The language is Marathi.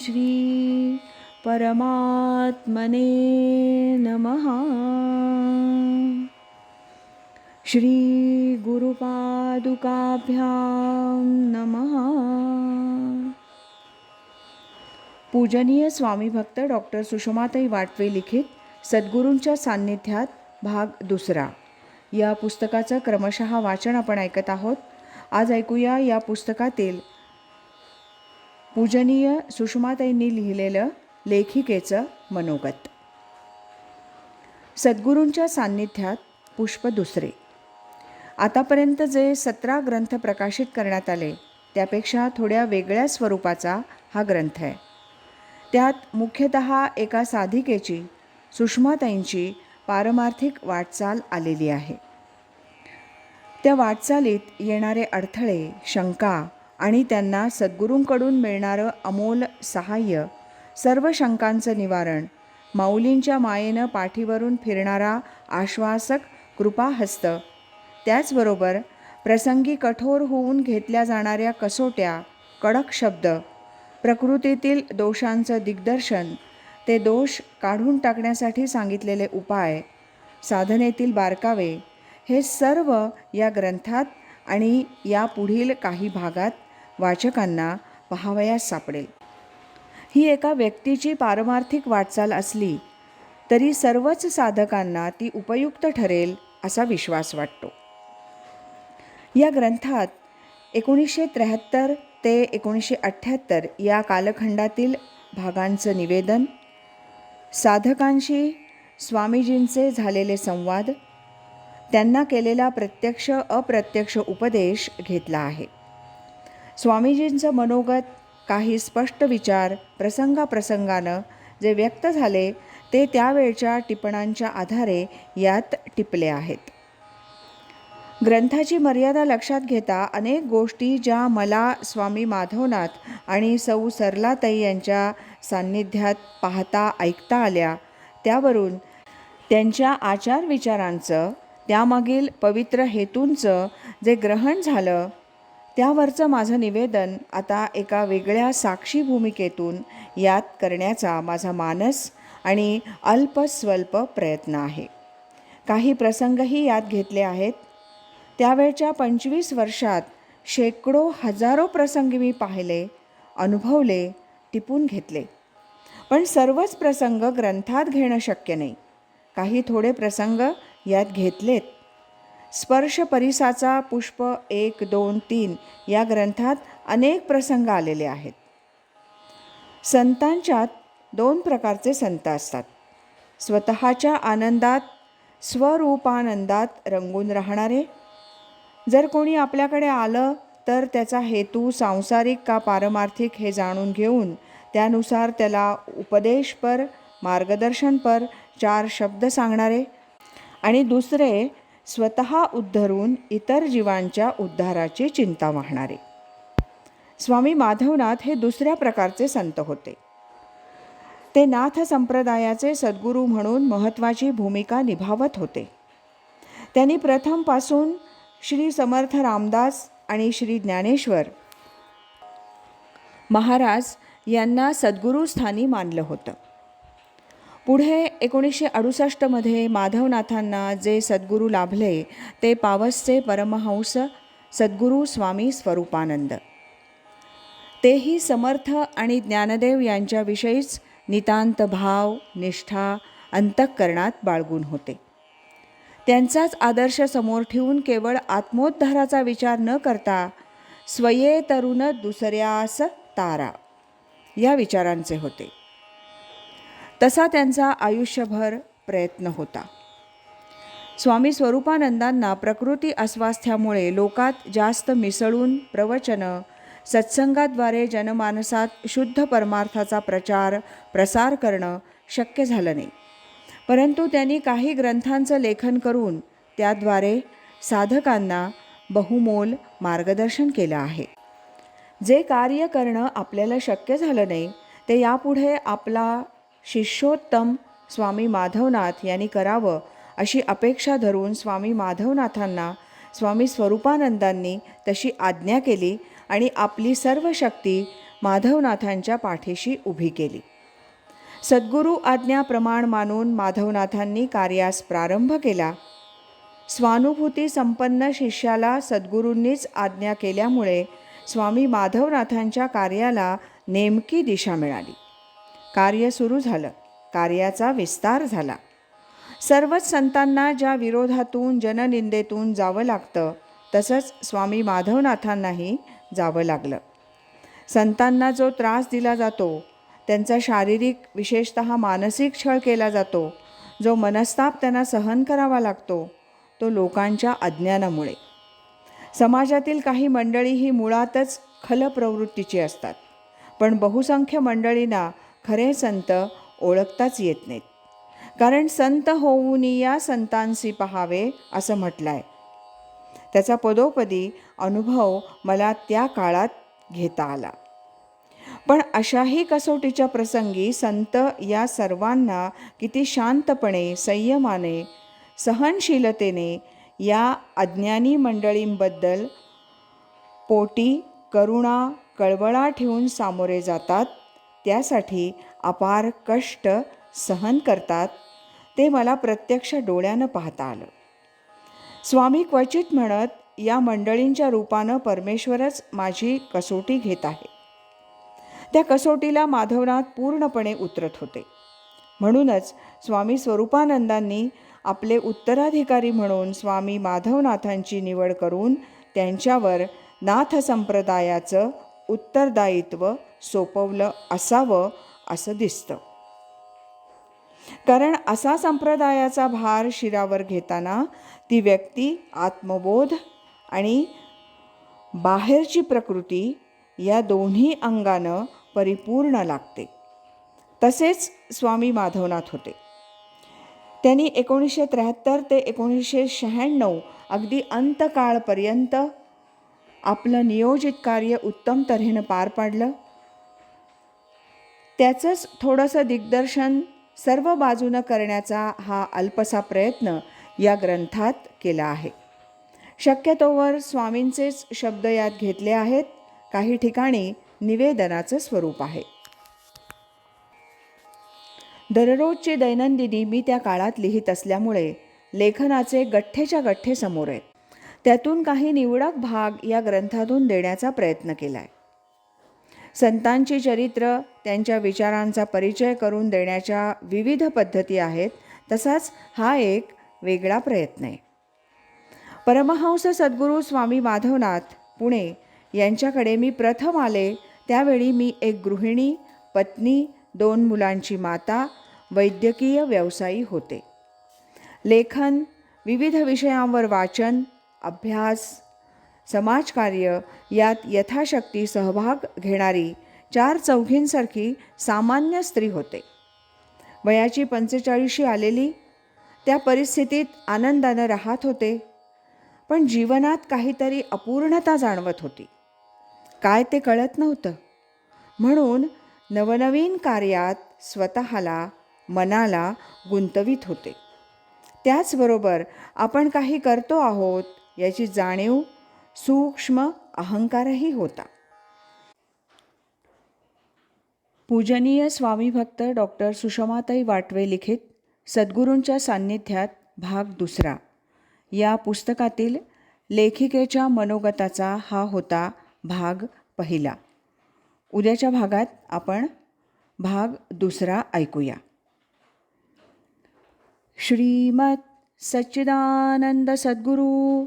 श्री परमात्मने नमः। श्री गुरुपादुकाभ्यां नमः। पूजनीय स्वामी भक्त डॉक्टर सुषमाताई वाटवे लिखित सद्गुरूंच्या सान्निध्यात भाग दुसरा. या पुस्तकाचं क्रमशः वाचन आपण ऐकत आहोत. आज ऐकूया या पुस्तकातील पूजनीय सुषमाताईंनी लिहिलेलं लेखिकेचं मनोगत. सद्गुरूंच्या सान्निध्यात पुष्प दुसरे. आतापर्यंत जे सतरा ग्रंथ प्रकाशित करण्यात आले त्यापेक्षा थोड्या वेगळ्या स्वरूपाचा हा ग्रंथ आहे. त्यात मुख्यतः एका साधिकेची सुषमाताईंची पारमार्थिक वाटचाल आलेली आहे. त्या वाटचालीत येणारे अडथळे शंका आणि त्यांना सद्गुरूंकडून मिळणारं अमोल सहाय्य सर्व शंकांचं निवारण माऊलींच्या मायेनं पाठीवरून फिरणारा आश्वासक कृपाहस्त. त्याचबरोबर प्रसंगी कठोर होऊन घेतल्या जाणाऱ्या कसोट्या कडक शब्द प्रकृतीतील दोषांचं दिग्दर्शन ते दोष काढून टाकण्यासाठी सांगितलेले उपाय साधनेतील बारकावे हे सर्व या ग्रंथात आणि या पुढील काही भागात वाचकांना पहावयास सापडेल. ही एका व्यक्तीची पारमार्थिक वाटचाल असली तरी सर्वच साधकांना ती उपयुक्त ठरेल असा विश्वास वाटतो. या ग्रंथात एकोणीसशे त्र्याहत्तर ते एकोणीसशे अठ्ठ्याहत्तर या कालखंडातील भागांचं निवेदन साधकांशी स्वामीजींचे झालेले संवाद त्यांना केलेला प्रत्यक्ष अप्रत्यक्ष उपदेश घेतला आहे. स्वामीजींचं मनोगत काही स्पष्ट विचार प्रसंगाप्रसंगानं जे व्यक्त झाले ते त्यावेळच्या टिपणांच्या आधारे यात टिपले आहेत. ग्रंथाची मर्यादा लक्षात घेता अनेक गोष्टी ज्या मला स्वामी माधवनाथ आणि सौ सरलाताई यांच्या सान्निध्यात पाहता ऐकता आल्या त्यावरून त्यांच्या आचार विचारांचं त्यामागील पवित्र हेतूंचं जे ग्रहण झालं त्यावरचं माझं निवेदन आता एका वेगळ्या साक्षी भूमिकेतून यात करण्याचा माझा मानस आणि अल्पस्वल्प प्रयत्न आहे. काही प्रसंगही यात घेतले आहेत. त्यावेळच्या पंचवीस वर्षात शेकडो हजारो प्रसंग मी पाहिले अनुभवले टिपून घेतले. पण सर्वच प्रसंग ग्रंथात घेणं शक्य नाही. काही थोडे प्रसंग यात घेतलेत. स्पर्श परिसाचा पुष्प एक दोन तीन या ग्रंथात अनेक प्रसंग आलेले आहेत. संतांच्यात दोन प्रकारचे संत असतात. स्वतःच्या आनंदात स्वरूपानंदात रंगून राहणारे. जर कोणी आपल्याकडे आलं तर त्याचा हेतू सांसारिक का पारमार्थिक हे जाणून घेऊन त्यानुसार त्याला उपदेशपर मार्गदर्शनपर चार शब्द सांगणारे. आणि दुसरे स्वतः उद्धरून इतर जीवांच्या उद्धाराची चिंता वाहणारे. स्वामी माधवनाथ हे दुसऱ्या प्रकारचे संत होते. ते नाथ संप्रदायाचे सद्गुरू म्हणून महत्त्वाची भूमिका निभावत होते. त्यांनी प्रथमपासून श्री समर्थ रामदास आणि श्री ज्ञानेश्वर महाराज यांना सद्गुरूस्थानी मानलं होतं. पुढे एकोणीसशे अडुसष्टमध्ये माधवनाथांना जे सद्गुरू लाभले ते पावसचे परमहंस सद्गुरू स्वामी स्वरूपानंद. तेही समर्थ आणि ज्ञानदेव यांच्याविषयीच नितांत भाव निष्ठा अंतःकरणात बाळगून होते. त्यांचाच आदर्श समोर ठेवून केवळ आत्मोद्धाराचा विचार न करता स्वये तरुण दुसऱ्यास तारा या विचारांचे होते. तसा त्यांचा आयुष्यभर प्रयत्न होता. स्वामी स्वरूपानंदांना प्रकृती अस्वास्थ्यामुळे लोकात जास्त मिसळून प्रवचनं सत्संगाद्वारे जनमानसात शुद्ध परमार्थाचा प्रचार प्रसार करणं शक्य झालं नाही. परंतु त्यांनी काही ग्रंथांचं लेखन करून त्याद्वारे साधकांना बहुमोल मार्गदर्शन केलं आहे. जे कार्य करणं आपल्याला शक्य झालं नाही ते यापुढे आपला शिष्योत्तम स्वामी माधवनाथ यांनी करावं अशी अपेक्षा धरून स्वामी माधवनाथांना स्वामी स्वरूपानंदांनी तशी आज्ञा केली आणि आपली सर्व शक्ती माधवनाथांच्या पाठीशी उभी केली. सद्गुरू आज्ञा प्रमाण मानून माधवनाथांनी कार्यास प्रारंभ केला. स्वानुभूती संपन्न शिष्याला सद्गुरूंनीच आज्ञा केल्यामुळे स्वामी माधवनाथांच्या कार्याला नेमकी दिशा मिळाली. कार्य सुरू झालं. कार्याचा विस्तार झाला. सर्वच संतांना ज्या विरोधातून जननिंदेतून जावं लागतं तसंच स्वामी माधवनाथांनाही जावं लागलं. संतांना जो त्रास दिला जातो त्यांचा शारीरिक विशेषत मानसिक छळ केला जातो जो मनस्ताप त्यांना सहन करावा लागतो तो लोकांच्या अज्ञानामुळे. समाजातील काही मंडळी ही मुळातच खल प्रवृत्तीची असतात. पण बहुसंख्य मंडळींना खरे संत ओळखताच येत नाहीत. कारण संत होऊन या संतांशी पहावे असं म्हटलं आहे त्याचा पदोपदी अनुभव मला त्या काळात घेता आला. पण अशाही कसोटीच्या प्रसंगी संत या सर्वांना किती शांतपणे संयमाने सहनशीलतेने या अज्ञानी मंडळींबद्दल पोटी करुणा कळवळा ठेवून सामोरे जातात त्यासाठी अपार कष्ट सहन करतात ते मला प्रत्यक्ष डोळ्यानं पाहता आलं. स्वामी क्वचित म्हणत या मंडळींच्या रूपानं परमेश्वरच माझी कसोटी घेत आहे. त्या कसोटीला माधवनाथ पूर्णपणे उतरत होते. म्हणूनच स्वामी स्वरूपानंदांनी आपले उत्तराधिकारी म्हणून स्वामी माधवनाथांची निवड करून त्यांच्यावर नाथ संप्रदायाचं उत्तरदायित्व सोपवलं असावं असं दिसतं. कारण असा संप्रदायाचा भार शिरावर घेताना ती व्यक्ती आत्मबोध आणि बाहेरची प्रकृती या दोन्ही अंगानं परिपूर्ण लागते. तसेच स्वामी माधवनाथ होते. त्यांनी एकोणीसशे त्र्याहत्तर ते एकोणीसशे शहाण्णव अगदी अंतकाळपर्यंत आपलं नियोजित कार्य उत्तम तऱ्हेनं पार पाडलं. त्याचंच थोडंसं दिग्दर्शन सर्व बाजूनं करण्याचा हा अल्पसा प्रयत्न या ग्रंथात केला आहे. शक्यतोवर स्वामींचेच शब्द यात घेतले आहेत. काही ठिकाणी निवेदनाचं स्वरूप आहे. दररोजची दैनंदिनी मी त्या काळात लिहित असल्यामुळे लेखनाचे गठ्ठेच्या गठ्ठे समोर आहेत. त्यातून काही निवडक भाग या ग्रंथातून देण्याचा प्रयत्न केला आहे संतांची चरित्र त्यांच्या विचारांचा परिचय करून देण्याच्या विविध पद्धती आहेत तसाच हा एक वेगळा प्रयत्न आहे. परमहंस सद्गुरू स्वामी माधवनाथ पुणे यांच्याकडे मी प्रथम आले त्यावेळी मी एक गृहिणी पत्नी दोन मुलांची माता वैद्यकीय व्यवसायी होते. लेखन विविध विषयांवर वाचन अभ्यास समाजकार्य यात यथाशक्ती सहभाग घेणारी चार चौघींसारखी सामान्य स्त्री होते. वयाची पंचेचाळीशी आलेली त्या परिस्थितीत आनंदानं राहत होते पण जीवनात काहीतरी अपूर्णता जाणवत होती. काय ते कळत नव्हतं. म्हणून नवनवीन कार्यात स्वतःला मनाला गुंतवित होते. त्याचबरोबर आपण काही करतो आहोत याची जाणीव सूक्ष्म अहंकारही होता. पूजनीय स्वामी भक्त डॉक्टर सुषमाताई वाटवे लिखित सद्गुरूंच्या सान्निध्यात भाग दुसरा. या पुस्तकातील लेखिकेच्या मनोगताचा हा होता भाग पहिला. उद्याच्या भागात आपण भाग दुसरा ऐकूया. श्रीमत सच्चिदानंद सद्गुरू